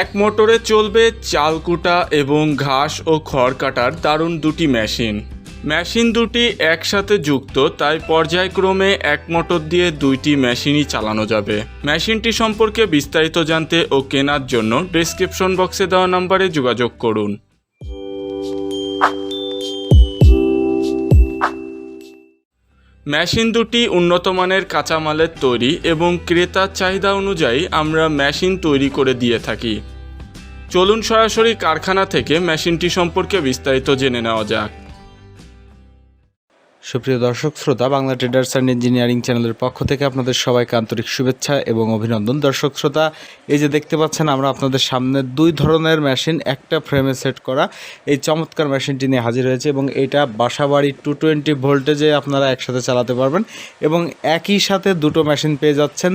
এক মোটরে চলবে চাল কুটা এবং ঘাস ও খড় কাটার দারুণ দুটি মেশিন। মেশিন দুটি একসাথে যুক্ত, তাই পর্যায়ক্রমে এক মোটর দিয়ে দুইটি মেশিনই চালানো যাবে। মেশিনটি সম্পর্কে বিস্তারিত জানতে ও কেনার জন্য ডিসক্রিপশন বক্সে দেওয়া নম্বরে যোগাযোগ করুন। মেশিন দুটি উন্নত মানের কাঁচামালের তৈরি এবং ক্রেতার চাহিদা অনুযায়ী আমরা মেশিন তৈরি করে দিয়ে থাকি। চলুন সরাসরি কারখানা থেকে মেশিনটি সম্পর্কে বিস্তারিত জেনে নেওয়া যাক। সুপ্রিয় দর্শক, শ্রোতা, বাংলা ট্রেডার্স অ্যান্ড ইঞ্জিনিয়ারিং চ্যানেলের পক্ষ থেকে আপনাদের সবাইকে আন্তরিক শুভেচ্ছা এবং অভিনন্দন। দর্শক, শ্রোতা, এই যে দেখতে পাচ্ছেন, আমরা আপনাদের সামনে দুই ধরনের মেশিন, একটা ফ্রেমে সেট করা। এই চমৎকার মেশিনটি নিয়ে হাজির হয়েছে এবং এটা বাসাবাড়ি টু টোয়েন্টি ভোল্টেজে আপনারা একসাথে চালাতে পারবেন এবং একই সাথে দুটো মেশিন পেয়ে যাচ্ছেন।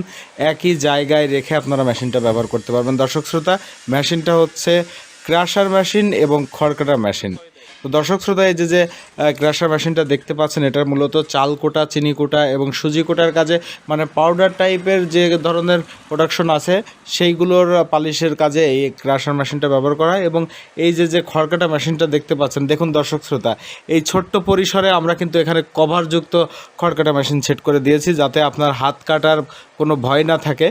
একই জায়গায় রেখে আপনারা মেশিনটা ব্যবহার করতে পারবেন। দর্শক, শ্রোতা, মেশিনটা হচ্ছে ক্রাশার মেশিন এবং খড়কাটা মেশিন। তো দর্শক শ্রোতা, এই যে যে ক্রাশার মেশিনটা দেখতে পাচ্ছেন এটা মূলত চাল কোটা, চিনি কোটা এবং সুজি কোটার কাজে মানে পাউডার টাইপের যে ধরনের প্রোডাকশন আছে, সেইগুলোর পালিশের কাজে এই ক্রাশার মেশিনটা ব্যবহার করা এবং এই যে যে খড়কাটা মেশিনটা দেখতে পাচ্ছেন, দেখুন দর্শক শ্রোতা, এই ছোট্ট পরিসরে আমরা কিন্তু এখানে কভারযুক্ত খড়কাটা মেশিন সেট করে দিয়েছি যাতে আপনার হাত কাটার কোনো ভয় না থাকে।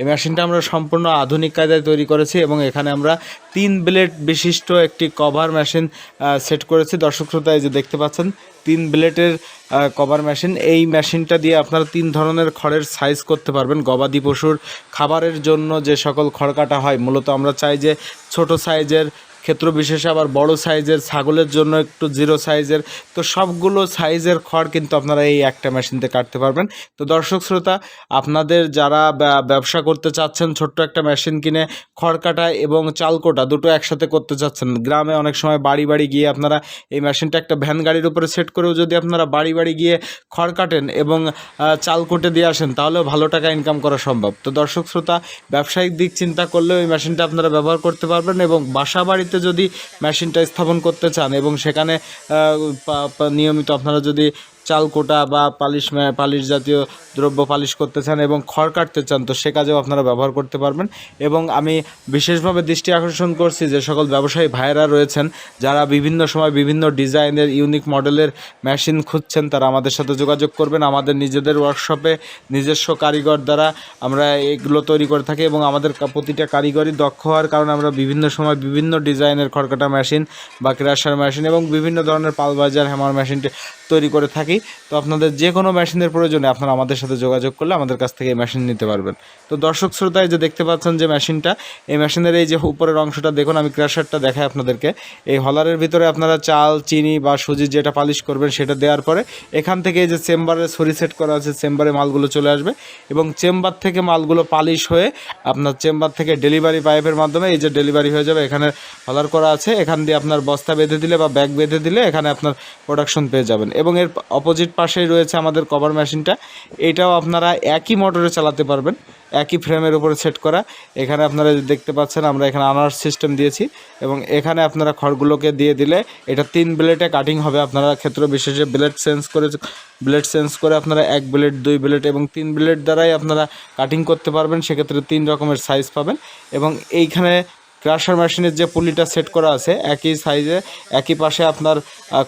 এই মেশিনটা আমরা সম্পূর্ণ আধুনিক কায়দায় তৈরি করেছি এবং এখানে আমরা তিন ব্লেড বিশিষ্ট একটি কভার মেশিন সেট করেছি। দর্শক শ্রোতা, এই যে দেখতে পাচ্ছেন, তিন ব্লেডের কভার মেশিন। এই মেশিনটা দিয়ে আপনারা তিন ধরনের খড়ের সাইজ করতে পারবেন। গবাদি পশুর খাবারের জন্য যে সকল খড় কাটা হয়, মূলত আমরা চাই যে ছোট সাইজের ক্ষেত্র বিশেষে আবার বড় সাইজের, ছাগলের জন্য একটু জিরো সাইজের। তো সবগুলো সাইজের খড় কিন্তু আপনারা এই একটা মেশিনতে কাটতে পারবেন। তো দর্শক শ্রোতা, আপনাদের যারা ব্যবসা করতে চাচ্ছেন, ছোট্ট একটা মেশিন কিনে খড় কাটা এবং চাল কোটা দুটো একসাথে করতে চাচ্ছেন, গ্রামে অনেক সময় বাড়ি বাড়ি গিয়ে আপনারা এই মেশিনটা একটা ভ্যান গাড়ির উপরে সেট করেও যদি আপনারা বাড়ি বাড়ি গিয়ে খড় কাটেন এবং চাল কোটে দিয়ে আসেন, তাহলেও ভালো টাকা ইনকাম করা সম্ভব। তো দর্শক শ্রোতা, ব্যবসায়িক দিক চিন্তা করলেও এই মেশিনটা আপনারা ব্যবহার করতে পারবেন এবং বাসা বাড়িতে যদি মেশিনটা স্থাপন করতে চান এবং সেখানে নিয়মিত আপনারা যদি চাল কোটা বা পালিশ পালিশ জাতীয় দ্রব্য পালিশ করতে চান এবং খড় কাটতে চান, তো সে কাজেও আপনারা ব্যবহার করতে পারবেন। এবং আমি বিশেষভাবে দৃষ্টি আকর্ষণ করছি যে সকল ব্যবসায়ী ভাইয়েরা রয়েছেন, যারা বিভিন্ন সময় বিভিন্ন ডিজাইনের, ইউনিক মডেলের মেশিন খুঁজছেন, তারা আমাদের সাথে যোগাযোগ করবেন। আমাদের নিজেদের ওয়ার্কশপে নিজস্ব কারিগর দ্বারা আমরা এগুলো তৈরি করে থাকি এবং আমাদের প্রতিটা কারিগরই দক্ষ হওয়ার কারণে আমরা বিভিন্ন সময় বিভিন্ন ডিজাইনের খড়কাটা মেশিন বা ক্রাশার মেশিন এবং বিভিন্ন ধরনের পালবাজার, হ্যামার মেশিনটি তৈরি করে থাকি। তো আপনাদের যে কোনো মেশিনের প্রয়োজনে আপনারা আমাদের সাথে যোগাযোগ করলে আমাদের কাছ থেকে এই মেশিন নিতে পারবেন। তো দর্শক শ্রোতায় যে দেখতে পাচ্ছেন যে মেশিনটা এই মেশিনের এই যে উপরের অংশটা, দেখুন আমি ক্রাশারটা দেখাই আপনাদেরকে। এই হলারের ভিতরে আপনারা চাল, চিনি বা সুজি যেটা পালিশ করবেন সেটা দেওয়ার পরে এখান থেকে এই যে চেম্বারে সরি সেট করা আছে চেম্বারে মালগুলো চলে আসবে এবং চেম্বার থেকে মালগুলো পালিশ হয়ে আপনার চেম্বার থেকে ডেলিভারি পাইপের মাধ্যমে এই যে ডেলিভারি হয়ে যাবে, এখানে হলার করা আছে। এখান দিয়ে আপনার বস্তা বেঁধে দিলে বা ব্যাগ বেঁধে দিলে এখানে আপনার প্রোডাকশন পেয়ে যাবেন এবং এর অপোজিট পাশেই রয়েছে আমাদের কভার মেশিনটা এটাও আপনারা একই মোটরে চালাতে পারবেন, একই ফ্রেমের উপরে সেট করা। এখানে আপনারা দেখতে পাচ্ছেন, আমরা এখানে আনার সিস্টেম দিয়েছি এবং এখানে আপনারা খড়গুলোকে দিয়ে দিলে এটা তিন ব্লেডে কাটিং হবে। আপনারা ক্ষেত্র বিশেষে ব্লেড চেঞ্জ করে ব্লেড চেঞ্জ করে আপনারা এক ব্লেড দুই ব্লেড এবং তিন ব্লেড দ্বারাই আপনারা কাটিং করতে পারবেন। সেক্ষেত্রে তিন রকমের সাইজ পাবেন এবং এইখানে ক্রাশার মেশিনের যে পুলিটা সেট করা আছে, একই সাইজে একই পাশে আপনার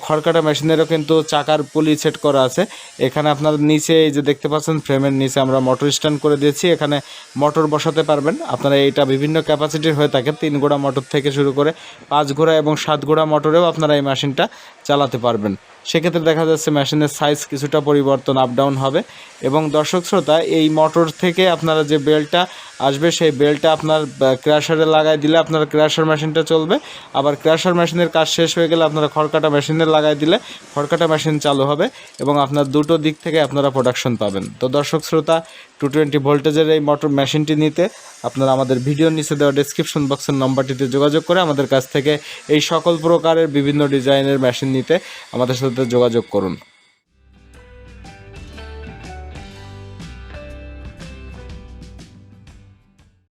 খড়কাটা মেশিনেরও কিন্তু চাকার পুলি সেট করা আছে। এখানে আপনার নিচে এই যে দেখতে পাচ্ছেন, ফ্রেমের নিচে আমরা মোটর স্ট্যান্ড করে দিয়েছি। এখানে মোটর বসাতে পারবেন। আপনারা এটা বিভিন্ন ক্যাপাসিটির হয়ে থাকে, তিন ঘোড়া মোটর থেকে শুরু করে পাঁচ ঘোড়া এবং সাত ঘোড়া মোটরেও আপনারা এই মেশিনটা চালাতে পারবেন। সেক্ষেত্রে দেখা যাচ্ছে মেশিনের সাইজ কিছুটা পরিবর্তন আপ ডাউন হবে। এবং দর্শক শ্রোতা, এই মোটর থেকে আপনারা যে বেলটা আসবে, সেই বেলটা আপনার ক্র্যাশারে লাগাই দিলে আপনার ক্র্যাশার মেশিনটা চলবে। আবার ক্র্যাশার মেশিনের কাজ শেষ হয়ে গেলে আপনারা খড়কাটা মেশিনে লাগাই দিলে খড়কাটা মেশিন চালু হবে এবং আপনার দুটো দিক থেকে আপনারা প্রোডাকশন পাবেন। তো দর্শক শ্রোতা টু টোয়েন্টি ভোল্টেজের এই মোটর মেশিনটি নিতে আপনারা আমাদের ভিডিওর নিচে দেওয়া ডেসক্রিপশন বক্সের নম্বরটিতে যোগাযোগ করে আমাদের কাছ থেকে এই সকল প্রকারের বিভিন্ন ডিজাইনের মেশিন নিতে আমাদের সাথে যোগাযোগ করুন।